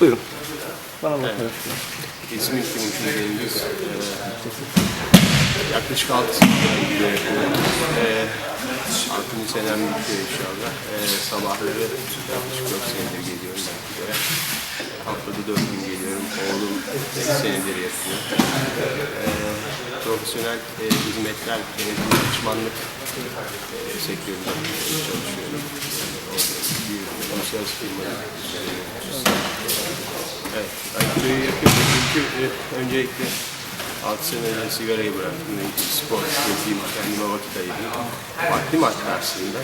Buyurun. Bana bakarak. İzmir Kimin Deniz. Ee, yaklaşık 6 senedir gidiyor. Ee, 6. senem bitiyor inşallah. Ee, sabahları yaklaşık 4 senedir geliyorum belki de. Haftada 4 gün geliyorum. Oğlum 5 senedir yapıyor. Ee, profesyonel e, hizmetler, yönetim danışmanlık e, sektöründe çalışıyorum. Uluslararası firmada Evet, Aikido'yu yapıyorum çünkü e, öncelikle 6 sene önce sigarayı bıraktım. Çünkü spor yapayım, kendime vakit ayırayım. Vaktim arttı aslında.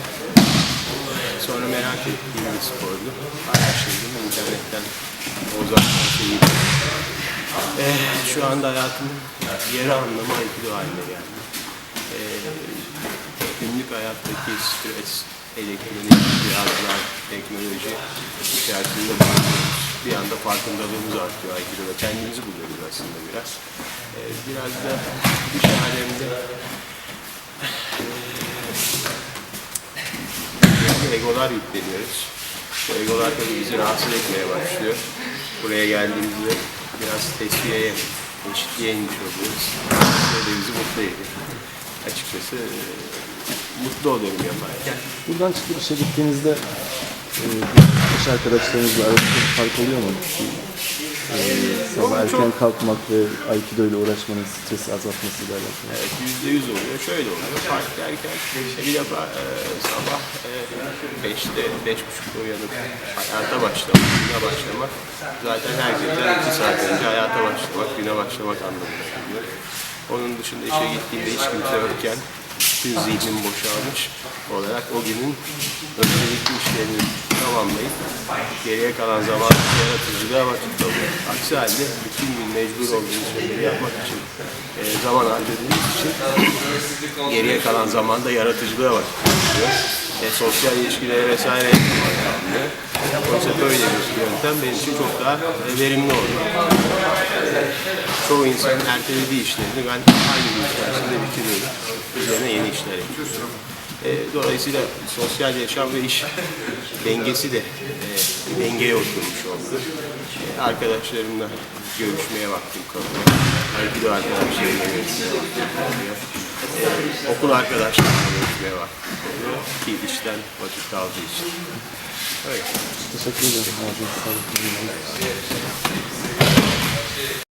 Sonra merak ettiğim bir spordu. Araştırdım, internetten uzaktan şeyi. E, şu anda hayatımın yeri anlamı Aikido haline geldi. E, günlük hayattaki stres, elektronik cihazlar, teknoloji içerisinde. Bir anda farkındalığımız artıyor Aikido'da. Kendimizi buluyoruz aslında biraz. Ee, biraz da iş aleminde eee, egolar yükleniyoruz. Bu egolar tabii bizi rahatsız etmeye başlıyor. Buraya geldiğimizde biraz tesviyeye, eşitliğe inmiş oluyoruz. Ve bizi mutlu ediyor. Açıkçası eee, mutlu oluyorum yaparken. Buradan çıkıp işe gittiğinizde e, iş arkadaşlarınızla arasında bir fark oluyor mu? E, sabah erken kalkmak ve Aikido ile uğraşmanın stresi azaltmasıyla alakalı. Evet, yüzde yüz oluyor. Şöyle oluyor. Fark derken bir defa e, sabah e, beşte, beş buçukta uyanıp hayata başlamak, güne başlamak zaten herkesten iki saat önce hayata başlamak, güne başlamak anlamına geliyor. Onun dışında işe gittiğimde hiç kimse yokken tüm zihnim boşalmış olarak o günün öncelikli işlerini tamamlayıp geriye kalan zaman yaratıcılığa vakit kalıyor. Aksi halde bütün gün mecbur olduğumuz şeyleri yapmak için e, zaman harcadığımız için geriye kalan zamanda yaratıcılığa vakit kalıyor. E, sosyal ilişkilere vesaire. Oysa böyle bir yöntem benim için çok daha verimli oluyor. Çoğu insanın ertelediği işlerini ben aynı gün içerisinde bitiriyorum. Üzerine yeni işler yapıyorum. E, dolayısıyla sosyal yaşam ve iş dengesi de e, dengeye oturmuş oldu. E, arkadaşlarımla görüşmeye vaktim kalıyor. Aikido arkadaşlarımla görüşmeye vaktim kalıyor. E, okul arkadaşlarımla görüşmeye vaktim kalıyor. Ki işten vakit kaldığı için. Öyle. Teşekkür ederim.